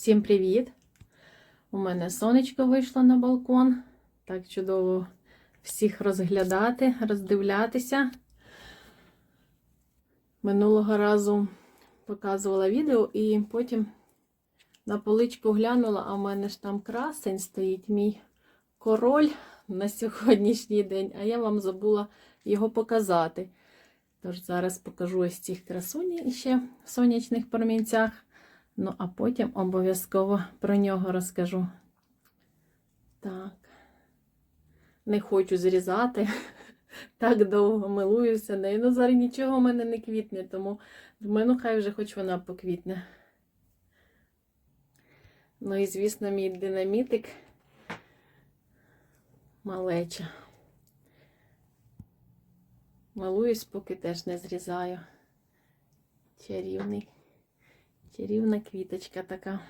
Всім привіт! У мене сонечко вийшло на балкон. Так чудово всіх розглядати, роздивлятися. Минулого разу показувала відео і потім на поличку глянула, а в мене ж там красень стоїть мій король на сьогоднішній день, а я вам забула його показати. Тож зараз покажу ось цих красуні ще в сонячних промінцях. Ну, а потім обов'язково про нього розкажу. Так. Не хочу зрізати. Так довго милуюся нею. Ну, зараз нічого в мене не квітне, тому думаю, ну хай вже хоч вона поквітне. Ну і, звісно, мій динамітик малеча. Малуюсь, поки теж не зрізаю. Чарівний. Чарівна квіточка така.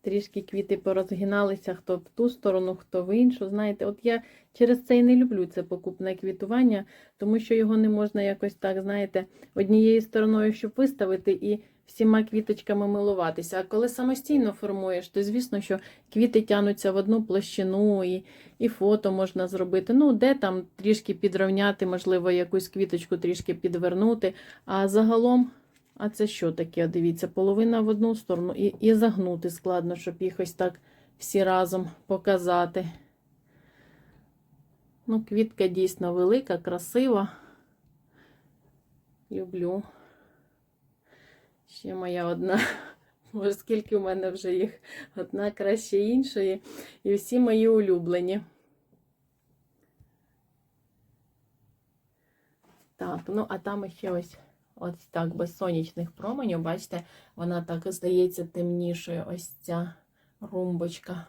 Трішки квіти порозгиналися, хто в ту сторону, хто в іншу. Знаєте, от я через це і не люблю це покупне квітування, тому що його не можна якось так, знаєте, однією стороною, щоб виставити і всіма квіточками милуватися. А коли самостійно формуєш, то звісно, що квіти тянуться в одну площину, і, і фото можна зробити. Ну, де там трішки підрівняти, можливо, якусь квіточку трішки підвернути. А загалом, а це що таке? Дивіться, половина в одну сторону, і, і загнути складно, щоб їх ось так всі разом показати. Ну, квітка дійсно велика, красива. Люблю. Ще моя одна. Може, скільки в мене вже їх одна краще іншої. І всі мої улюблені. Так, ну а там ще ось ось так без сонячних променів, бачите, вона так здається темнішою, ось ця румбочка.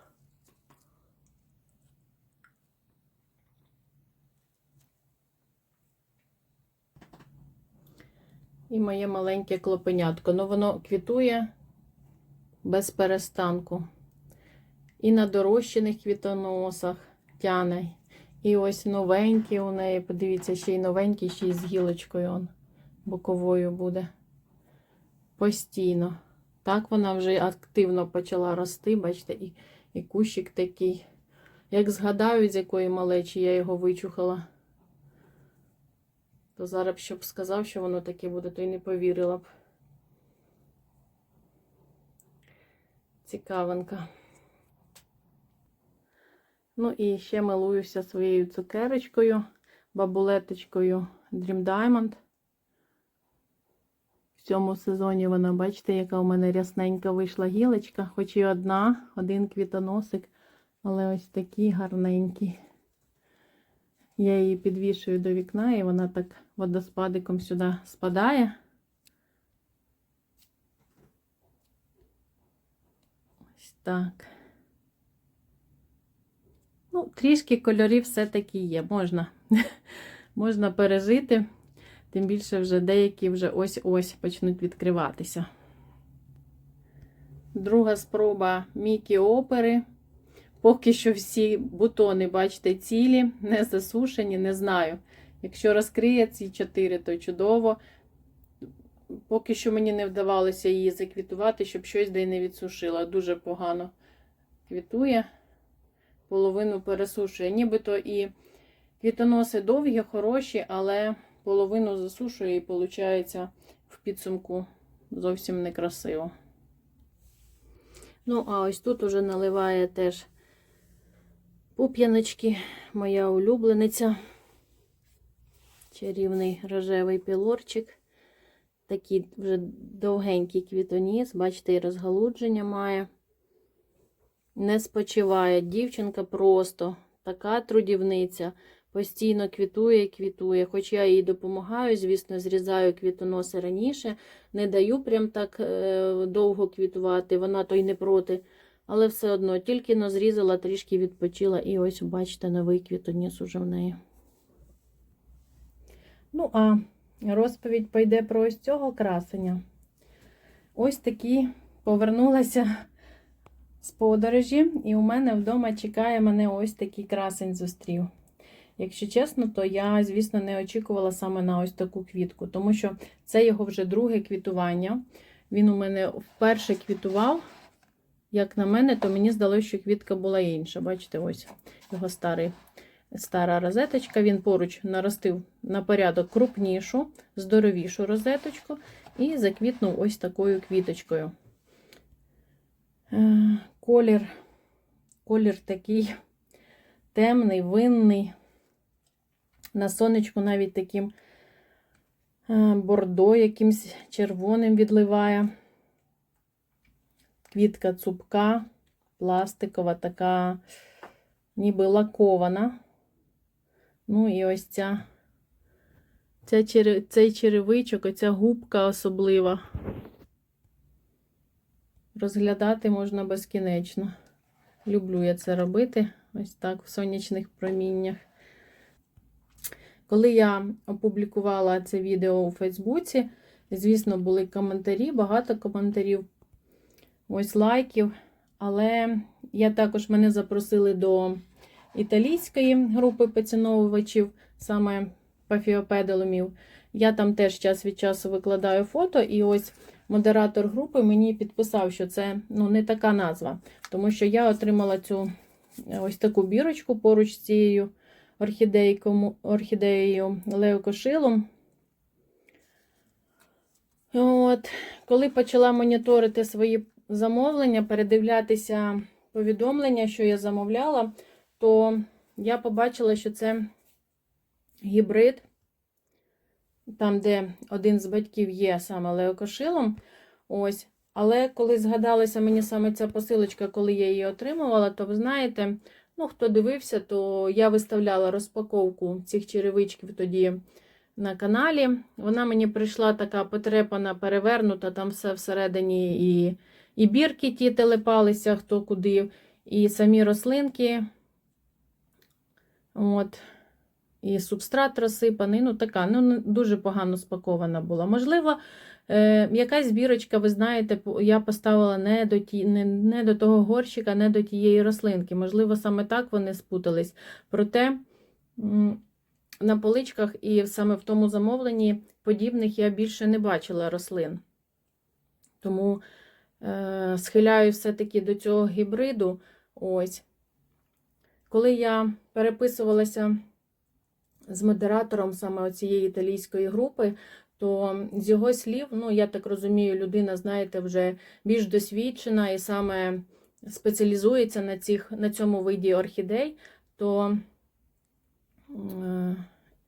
І моє маленьке клопенятко. Ну, воно квітує без перестанку. І на дорощених квітоносах тяне. І ось новенький у неї, подивіться, ще й новенький, ще й з гілочкою он боковою буде. Постійно. Так вона вже активно почала рости, бачите, і, і кущик такий. Як згадаю, з якої малечі я його вичухала. То зараз щоб сказав, що воно таке буде, то й не повірила б. Цікавинка. Ну і ще милуюся своєю цукерочкою, бабулеточкою Dream Diamond. В цьому сезоні вона, бачите, яка у мене рясненька вийшла гілочка, хоч і одна, один квітоносик, але ось такий гарненький. Я її підвішую до вікна, і вона так водоспадиком сюди спадає. Ось так. Ну, трішки кольорів все-таки є. Можна. Можна пережити. Тим більше вже деякі вже ось-ось почнуть відкриватися. Друга спроба Мікі опери. Поки що всі бутони, бачите, цілі, не засушені, не знаю. Якщо розкриє ці чотири, то чудово. Поки що мені не вдавалося її заквітувати, щоб щось де не відсушила. Дуже погано квітує, половину пересушує. Нібито і квітоноси довгі, хороші, але половину засушує і виходить в підсумку зовсім некрасиво. Ну, а ось тут уже наливає теж пуп'яночки, моя улюблениця. Чарівний рожевий пілорчик. Такий вже довгенький квітоніс, бачите, і розгалудження має. Не спочиває. Дівчинка просто така трудівниця. Постійно квітує, квітує. Хоч я їй допомагаю, звісно, зрізаю квітоноси раніше. Не даю прям так е, довго квітувати, вона то й не проти. Але все одно, тільки назрізала, трішки відпочила, і ось, бачите, новий квітоніс уже в неї. Ну, а розповідь пойде про ось цього красення. Ось такі повернулася з подорожі, і у мене вдома чекає мене ось такий красень зустрів. якщо чесно, то я, звісно, не очікувала саме на ось таку квітку, тому що це його вже друге квітування. Він у мене вперше квітував. Як на мене, то мені здалося, що квітка була інша. Бачите, ось його старий, стара розеточка. Він поруч наростив на порядок крупнішу, здоровішу розеточку і заквітнув ось такою квіточкою. Е, Колір, колір такий темний, винний. На сонечку навіть таким е, бордо якимсь червоним відливає. Квітка цупка, пластикова, така, ніби лакована. Ну і ось ця, ця цей черевичок, оця губка особлива. Розглядати можна безкінечно. Люблю я це робити ось так в сонячних проміннях. Коли я опублікувала це відео у Фейсбуці, звісно, були коментарі, багато коментарів, ось лайків. Але я також мене запросили до італійської групи поціновувачів, саме пафіопедалумів. Я там теж час від часу викладаю фото, і ось модератор групи мені підписав, що це ну, не така назва, тому що я отримала цю ось таку бірочку поруч з цією орхідеєю леокошилом. От, коли почала моніторити свої замовлення, передивлятися повідомлення, що я замовляла, то я побачила, що це гібрид, там, де один з батьків є саме леокошилом. Ось. Але коли згадалася мені саме ця посилочка, коли я її отримувала, то ви знаєте, ну, хто дивився, то я виставляла розпаковку цих черевичків тоді на каналі. Вона мені прийшла така потрепана, перевернута, там все всередині і, і бірки ті телепалися, хто куди, і самі рослинки. От. І субстрат розсипаний, ну така, ну дуже погано спакована була. Можливо, е, якась бірочка, ви знаєте, я поставила не до, ті, не, не до того горщика, не до тієї рослинки. Можливо, саме так вони спутались. Проте на поличках і саме в тому замовленні подібних я більше не бачила рослин. Тому схиляю все-таки до цього гібриду. Ось. Коли я переписувалася з модератором саме цієї італійської групи, то з його слів, ну, я так розумію, людина, знаєте, вже більш досвідчена і саме спеціалізується на, цих, на цьому виді орхідей, то е,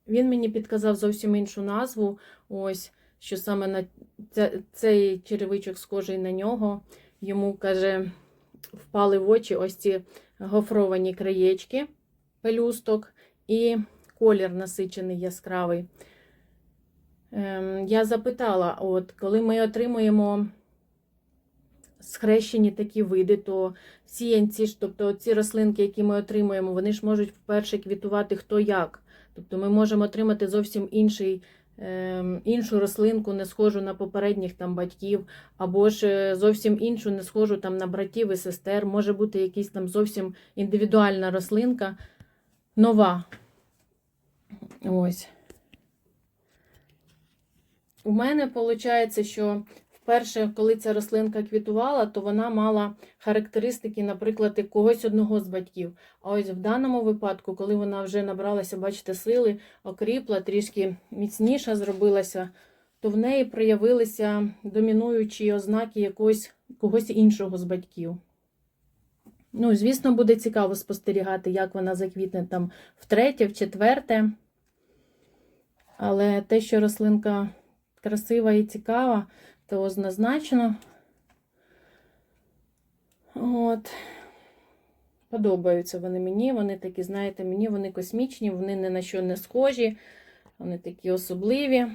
він мені підказав зовсім іншу назву. Ось, що саме на цей черевичок схожий на нього. Йому каже, впали в очі ось ці гофровані краєчки пелюсток і колір насичений яскравий. Ем, я запитала, от коли ми отримуємо схрещені такі види, то сіянці тобто ці рослинки, які ми отримуємо, вони ж можуть вперше квітувати хто як. Тобто ми можемо отримати зовсім інший, іншу рослинку, не схожу на попередніх там батьків, або ж е, зовсім іншу, не схожу там на братів і сестер. Може бути якась там зовсім індивідуальна рослинка, нова. Ось. У мене виходить, що вперше, коли ця рослинка квітувала, то вона мала характеристики, наприклад, когось одного з батьків. А ось в даному випадку, коли вона вже набралася, бачите, сили, окріпла, трішки міцніша зробилася, то в неї проявилися домінуючі ознаки якогось, когось іншого з батьків. Ну, звісно, буде цікаво спостерігати, як вона заквітне там втретє, в четверте. Але те, що рослинка красива і цікава, то однозначно. От. Подобаються вони мені. Вони такі, знаєте, мені вони космічні, вони ні на що не схожі, вони такі особливі.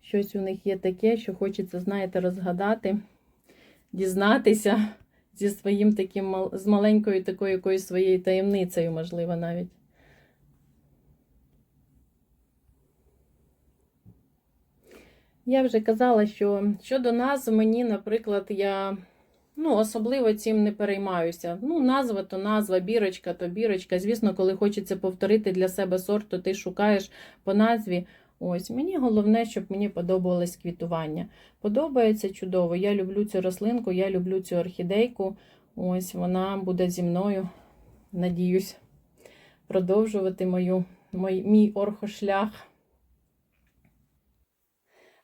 Щось у них є таке, що хочеться, знаєте, розгадати, дізнатися зі своїм таким з маленькою такою якоюсь своєю таємницею, можливо, навіть. Я вже казала, що щодо назв мені, наприклад, я Ну, особливо цим не переймаюся. Ну, назва то назва, бірочка то бірочка. Звісно, коли хочеться повторити для себе сорт, то ти шукаєш по назві. Ось, мені головне, щоб мені подобалось квітування. Подобається чудово. Я люблю цю рослинку, я люблю цю орхідейку. Ось вона буде зі мною, надіюсь, продовжувати мою, мій, мій орхошлях.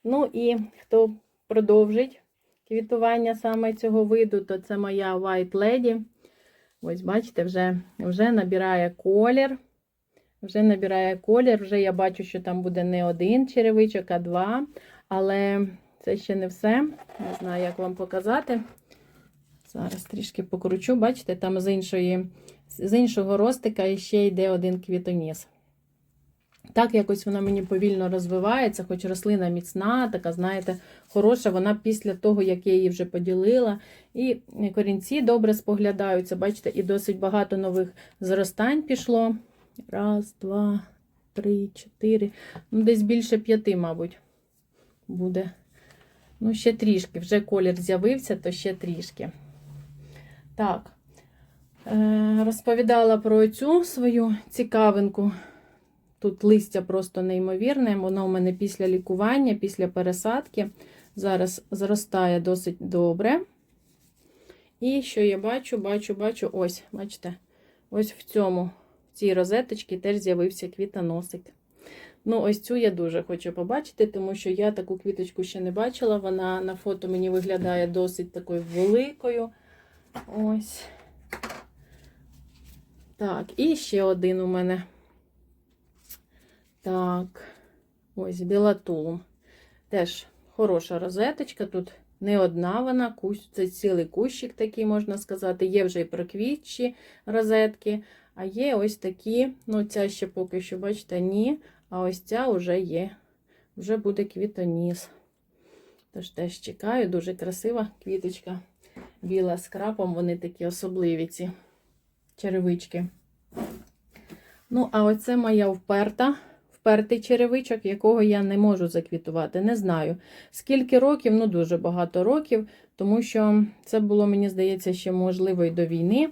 Ну і хто продовжить квітування саме цього виду, то це моя White Lady. Ось, бачите, вже, вже набирає колір. Вже набирає колір, вже я бачу, що там буде не один черевичок, а два. Але це ще не все. Не знаю, як вам показати. Зараз трішки покручу, бачите, там з, іншої, з іншого ростика ще йде один квітоніс. Так, якось вона мені повільно розвивається, хоч рослина міцна, така, знаєте, хороша. Вона після того, як я її вже поділила. І корінці добре споглядаються. Бачите, і досить багато нових зростань пішло. Раз, два, три, чотири. Ну, десь більше п'яти, мабуть, буде. Ну, ще трішки. Вже колір з'явився, то ще трішки. Так, е, розповідала про цю свою цікавинку. Тут листя просто неймовірне, воно у мене після лікування, після пересадки. Зараз зростає досить добре. І що я бачу, бачу, бачу, ось, бачите, ось в цьому, в цій розеточці теж з'явився квітоносик. Ну, ось цю я дуже хочу побачити, тому що я таку квіточку ще не бачила. Вона на фото мені виглядає досить такою великою. Ось. Так, і ще один у мене. Так, ось білатулум. Теж хороша розеточка. Тут не одна вона, це цілий кущик такий, можна сказати. Є вже і проквітчі розетки, а є ось такі, ну, ця ще поки що, бачите, ні. А ось ця вже є, вже буде квітоніс. Тож теж чекаю, дуже красива квіточка. Біла з крапом, вони такі особливі, ці черевички. Ну, а оце моя вперта впертий черевичок, якого я не можу заквітувати. Не знаю. Скільки років, ну дуже багато років, тому що це було, мені здається, ще можливо і до війни.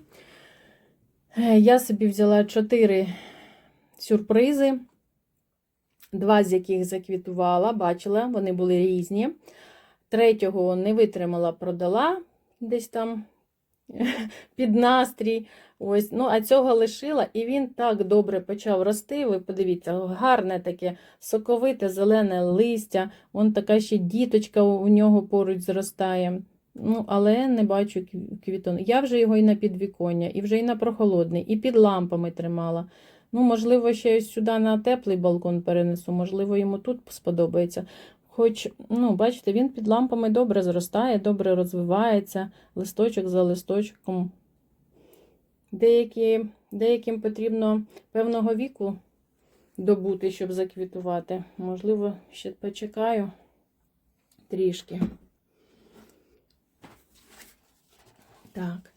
Е, я собі взяла чотири сюрпризи, два з яких заквітувала, бачила, вони були різні. Третього не витримала, продала десь там під настрій. Ось, ну, А цього лишила, і він так добре почав рости. Ви подивіться, гарне таке соковите, зелене листя. Вон така ще діточка у нього поруч зростає. Ну, Але не бачу квітон. Я вже його і на підвіконня, і вже і на прохолодний, і під лампами тримала. Ну, Можливо, ще сюди на теплий балкон перенесу, можливо, йому тут сподобається. Хоч, ну, бачите, він під лампами добре зростає, добре розвивається, листочок за листочком. Деякі, Деяким потрібно певного віку добути, щоб заквітувати. Можливо, ще почекаю трішки. Так.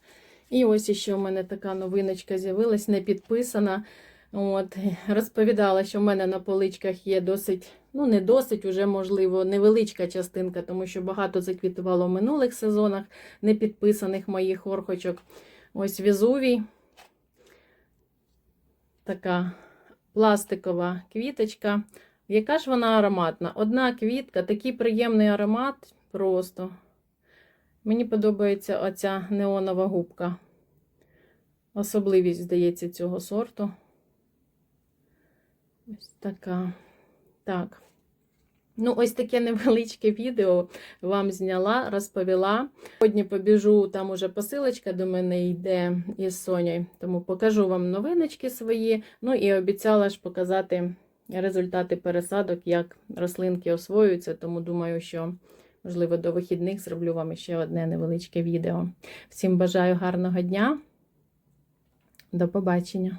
І ось ще у мене така новиночка з'явилась, не підписана. От, Розповідала, що в мене на поличках є досить, ну, не досить, уже, можливо, невеличка частинка, тому що багато заквітувало в минулих сезонах непідписаних моїх орхочок. Ось візувій. Така пластикова квіточка. Яка ж вона ароматна? Одна квітка, такий приємний аромат просто. Мені подобається оця неонова губка. Особливість, здається, цього сорту. Ось така. Так. Ну, ось таке невеличке відео вам зняла, розповіла. Сьогодні побіжу, там уже посилочка до мене йде із Сонєю, тому покажу вам новиночки свої. Ну і обіцяла ж показати результати пересадок, як рослинки освоюються, тому думаю, що, можливо, до вихідних зроблю вам ще одне невеличке відео. Всім бажаю гарного дня. До побачення!